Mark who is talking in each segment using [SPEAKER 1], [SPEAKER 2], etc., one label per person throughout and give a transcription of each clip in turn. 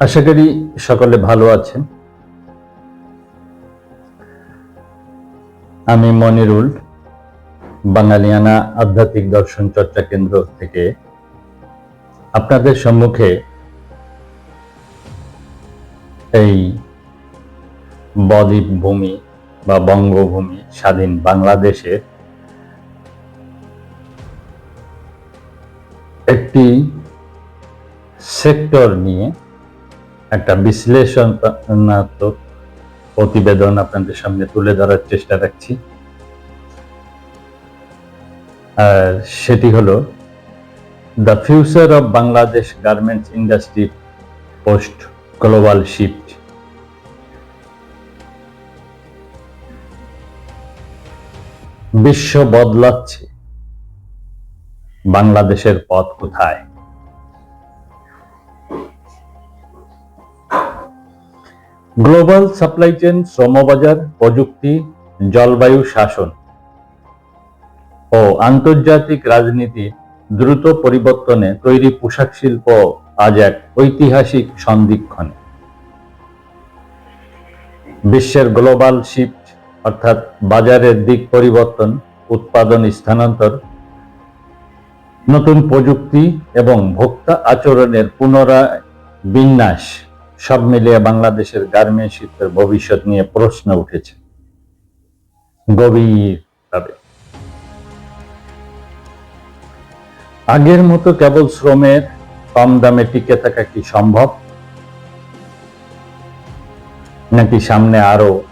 [SPEAKER 1] আশা করি সকলে ভালো আছেন। আমি মনিরুল, বাঙালিয়ানা আধ্যাত্মিক দর্শন চর্চা কেন্দ্র থেকে আপনাদের সম্মুখে এই বদ্বীপ ভূমি বা বঙ্গভূমি স্বাধীন বাংলাদেশে একটি সেক্টর নিয়ে একটা বিশ্লেষণাত্মক প্রতিবেদন আপনাদের সামনে তুলে ধরার চেষ্টা রাখছি। আর সেটি হলো the future of Bangladesh garments industry post global shift বিশ্ব বদলাচ্ছে। বাংলাদেশের পথ কোথায়? গ্লোবাল সাপ্লাই চেন শ্রমবাজার, প্রযুক্তি, জলবায়ু শাসন ও আন্তর্জাতিক রাজনীতি দ্রুত পরিবর্তনে তৈরি পোশাক শিল্প আজ এক ঐতিহাসিক সন্ধিক্ষণে। বিশ্বের গ্লোবাল শিফট, অর্থাৎ বাজারের দিক পরিবর্তন, উৎপাদন স্থানান্তর, নতুন প্রযুক্তি এবং ভোক্তা আচরণের পুনরায় বিন্যাস সব মিলিয়ে বাংলাদেশের গার্মেন্ট শিল্পের ভবিষ্যৎ নিয়ে প্রশ্ন উঠেছে। গভীরভাবে। আগের মতো কেবল শ্রমের কম দামে টিকে থাকা কি সম্ভব? নাকি সামনে আরও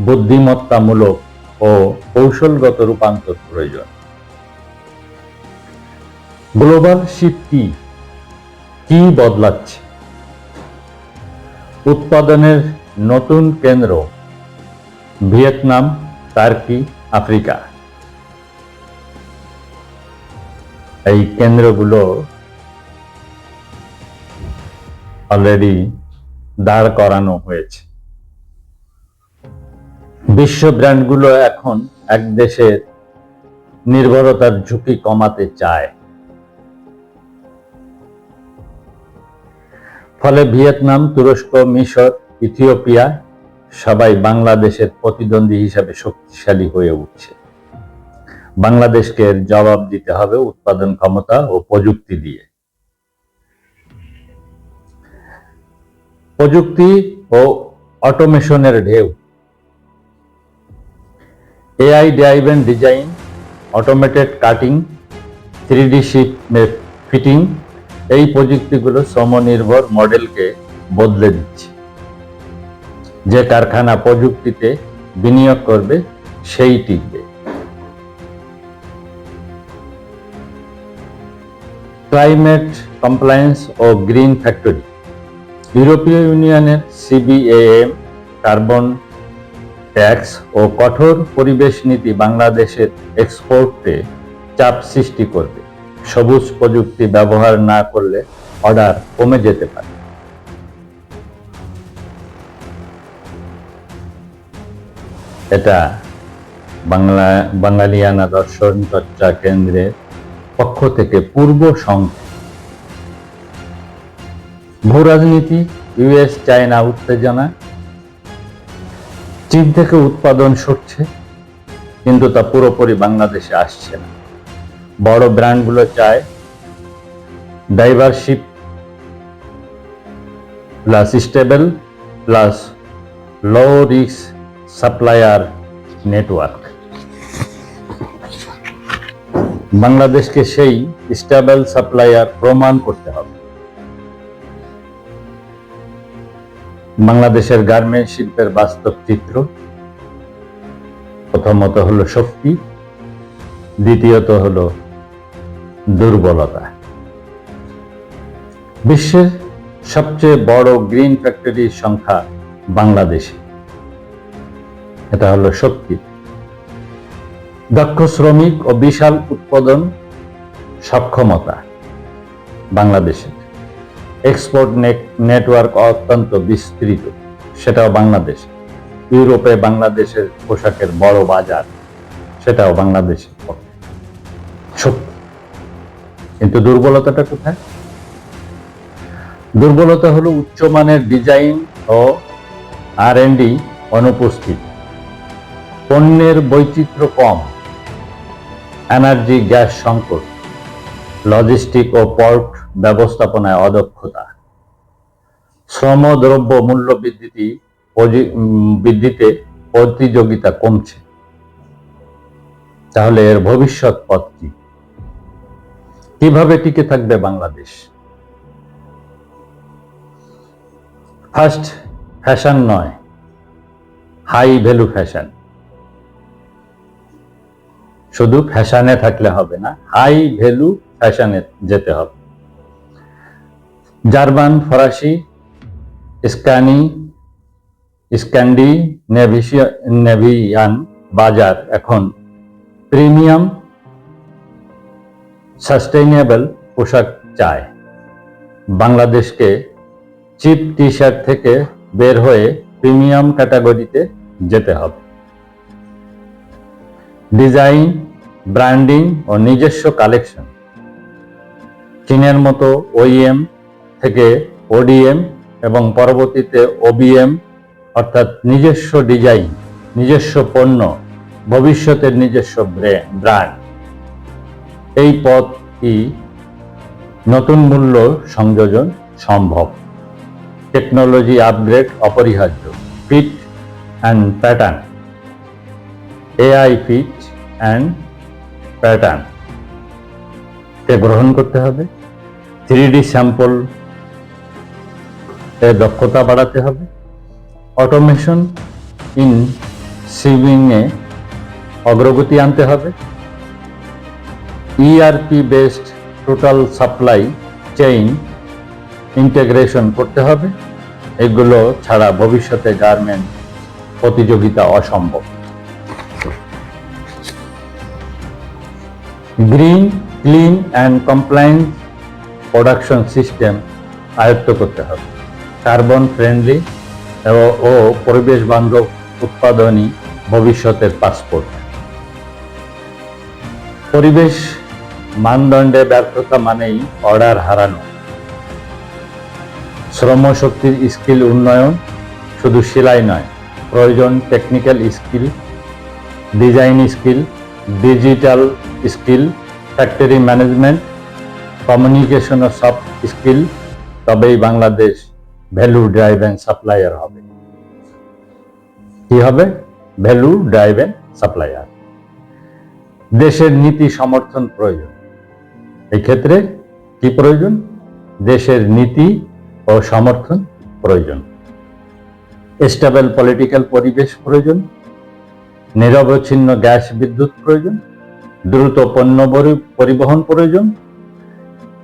[SPEAKER 1] বুদ্ধিমত্তামূলক ও কৌশলগত রূপান্তর প্রয়োজন? গ্লোবাল শিফট কি? কি বদলাচ্ছে? উৎপাদনের নতুন কেন্দ্র ভিয়েতনাম, টার্কি, আফ্রিকা। এই কেন্দ্রগুলো অলরেডি দাঁড় করানো হয়েছে। বিশ্ব ব্র্যান্ডগুলো এখন এক দেশের নির্ভরতার ঝুঁকি কমাতে চায়। ফলে ভিয়েতনাম, তুরস্ক, মিশর, ইথিওপিয়া সবাই বাংলাদেশের প্রতিদ্বন্দ্বী হিসাবে শক্তিশালী হয়ে উঠছে। বাংলাদেশকে জবাব দিতে হবে উৎপাদন ক্ষমতা ও প্রযুক্তি দিয়ে। প্রযুক্তি ও অটোমেশনের ঢেউ। AI driven design, automated cutting three D ship fitting এই প্রযুক্তিগুলো শ্রমনির্ভর মডেলকে বদলে দিচ্ছে। যে কারখানা প্রযুক্তিতে বিনিয়োগ করবে, সেই টিকবে। ক্লাইমেট কমপ্লায়েন্স ও গ্রিন ফ্যাক্টরি, ইউরোপীয় ইউনিয়নের সিবিএএম, কার্বন ট্যাক্স ও কঠোর পরিবেশ নীতি বাংলাদেশের এক্সপোর্টে চাপ সৃষ্টি করবে। সবুজ প্রযুক্তি ব্যবহার না করলে অর্ডার কমে যেতে পারে। এটা বাংলা, বাঙালিয়ানা দর্শন চর্চা কেন্দ্রের পক্ষ থেকে পূর্ব সংকেত ভূ রাজনীতি ইউএস চায়না উত্তেজনা, চীন থেকে উৎপাদন সরছে, কিন্তু তা পুরোপুরি বাংলাদেশে আসছে না। বড় ব্র্যান্ডগুলো চায়। Diversity plus stable plus low risk supplier network বাংলাদেশকে সেই স্টেবল সাপ্লায়ার প্রমাণ করতে হবে। বাংলাদেশের গার্মেন্ট শিল্পের বাস্তব চিত্র প্রথমত হলো শক্তি, দ্বিতীয়ত হলো দুর্বলতা। বিশ্বের সবচেয়ে বড় গ্রিন ফ্যাক্টরির সংখ্যা বাংলাদেশে। এটা হলো শক্তি। দক্ষ শ্রমিক ও বিশাল উৎপাদন সক্ষমতা বাংলাদেশের। এক্সপোর্ট নেটওয়ার্ক অত্যন্ত বিস্তৃত। সেটাও বাংলাদেশ। ইউরোপে বাংলাদেশের পোশাকের বড় বাজার। সেটাও বাংলাদেশের পক্ষে। শক্তি। কিন্তু দুর্বলতাটা কোথায়? দুর্বলতা হলো উচ্চমানের ডিজাইন ও আর ডি অনুপস্থিত। পণ্যের বৈচিত্র্য কম, এনার্জি, গ্যাস সংকট, লজিস্টিক ও পোর্ট ব্যবস্থাপনায় অদক্ষতা। শ্রম, দ্রব্য, মূল্য বৃদ্ধি বৃদ্ধিতে প্রতিযোগিতা কমছে। তাহলে এর ভবিষ্যৎ পথ কি? কীভাবে টিকে থাকবে বাংলাদেশ। ফার্স্ট ফ্যাশন নয় হাই ভ্যালু ফ্যাশন শুধু ফ্যাশনে থাকলে হবে না হাই ভ্যালু ফ্যাশনে যেতে হবে। জার্মান, ফরাসি স্ক্যানি স্ক্যান্ডি নেভিয়ান বাজার এখন প্রিমিয়াম সাস্টেইনেবল পোশাক চায়। বাংলাদেশকে চিপ টি শার্ট থেকে বের হয়ে প্রিমিয়াম ক্যাটাগরিতে যেতে হবে। ডিজাইন, ব্র্যান্ডিং ও নিজস্ব কালেকশন। চীনের মতো ওইএম থেকে ওডিএম এবং পরবর্তীতে ওবিএম অর্থাৎ নিজস্ব ডিজাইন, নিজস্ব পণ্য, ভবিষ্যতের নিজস্ব ব্র্যান্ড। এই পথটি নতুন মূল্য সংযোজন সম্ভব। টেকনোলজি আপগ্রেড অপরিহার্য। Fit and pattern AI fit and pattern কে গ্রহণ করতে হবে? থ্রি ডি স্যাম্পল এর দক্ষতা বাড়াতে হবে। অটোমেশন ইন সিভিংয়ে অগ্রগতি আনতে হবে। ERP based total supply chain integration করতে হবে। এগুলো ছাড়া ভবিষ্যতে গার্মেন্ট প্রতিযোগিতা অসম্ভব। Green clean and compliance production system আয়ত্ত করতে হবে। কার্বন ফ্রেন্ডলি ও পরিবেশ বান্ধব উৎপাদনই ভবিষ্যতের পাসপোর্ট পরিবেশ মানদণ্ডে ব্যর্থতা মানেই অর্ডার হারানো। শ্রমশক্তির স্কিল উন্নয়ন শুধু সেলাই নয়, প্রয়োজন technical skill design skill digital skill factory management communication ও সফট স্কিল তবেই Bangladesh value drive and supplier হবে। কি হবে? ভ্যালু ড্রাইভ অ্যান্ড সাপ্লায়ার দেশের নীতি সমর্থন প্রয়োজন। এই ক্ষেত্রে কি প্রয়োজন? দেশের নীতি ও সমর্থন প্রয়োজন। স্টেবল পলিটিক্যাল পরিবেশ প্রয়োজন। নিরবচ্ছিন্ন গ্যাস বিদ্যুৎ প্রয়োজন। দ্রুত পণ্য পরিবহন প্রয়োজন।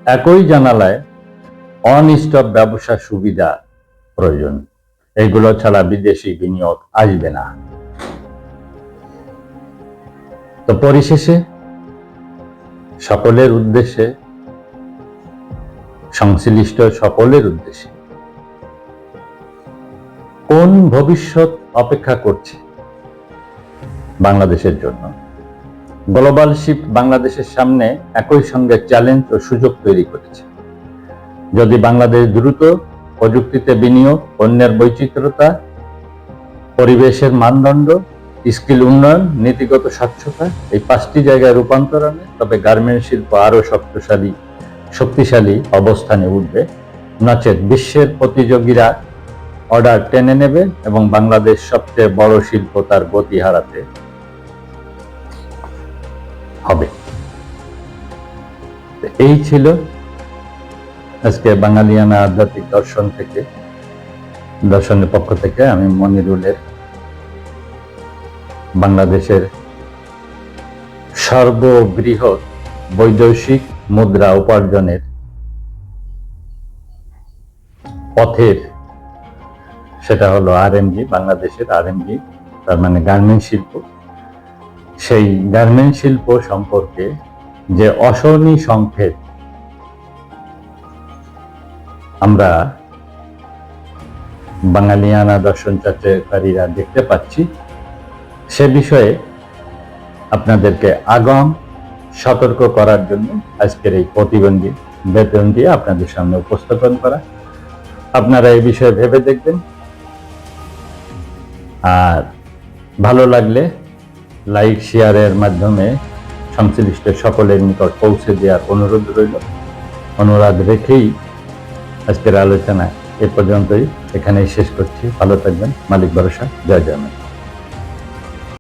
[SPEAKER 1] একই জানালায় অনিস্টপ ব্যবসা সুবিধা প্রয়োজন। এগুলো ছাড়া বিদেশি বিনিয়োগ আসবে না। তো পরিশেষে সকলের উদ্দেশ্যে, সংশ্লিষ্ট সকলের উদ্দেশ্যে। কোন ভবিষ্যৎ অপেক্ষা করছে বাংলাদেশের জন্য? গ্লোবাল শিফট বাংলাদেশের সামনে একই সঙ্গে চ্যালেঞ্জ ও সুযোগ তৈরি করেছে। যদি বাংলাদেশ দ্রুত প্রযুক্তিতে বিনিয়োগ, পণ্যের বৈচিত্র্যতা, পরিবেশের মানদণ্ড স্কিল উন্নয়ন, নীতিগত স্বচ্ছতা, এই পাঁচটি জায়গায় রূপান্তর আনে তবে গার্মেন্ট শিল্প আরও শক্তিশালী শক্তিশালী অবস্থানে উঠবে। নচেত বিশ্বের প্রতিযোগীরা অর্ডার টেনে নেবে এবং বাংলাদেশ সবচেয়ে বড় শিল্প তার গতি হারাতে হবে। এই ছিল আজকে বাঙালিয়ানা আধ্যাত্মিক দর্শন থেকে, দর্শনের পক্ষ থেকে আমি মনিরুলের বাংলাদেশের সর্ববৃহৎ বৈদেশিক মুদ্রা উপার্জনের পথের, সেটা হলো আরএমজি বাংলাদেশের আরএমজি তার মানে গার্মেন্ট শিল্প। সেই গার্মেন্ট শিল্প সম্পর্কে যে অশনি সংক্ষেপ আমরা বাঙালিয়ানা দর্শন চর্চাকারীরা দেখতে পাচ্ছি সে বিষয়ে আপনাদেরকে আগাম সতর্ক করার জন্য আজকের এই প্রতিবন্ধী বেতন দিয়ে আপনাদের সামনে উপস্থাপন করা। আপনারা এই বিষয়ে ভেবে দেখবেন। আর ভালো লাগলে লাইক শেয়ারের মাধ্যমে সংশ্লিষ্ট সকলের নিকট পৌঁছে দেওয়ার অনুরোধ রইল। অনুরোধ রেখেই আজকের আলোচনা এ পর্যন্তই। এখানেই শেষ করছি। ভালো থাকবেন। মালিক ভরসা। জয় জয়।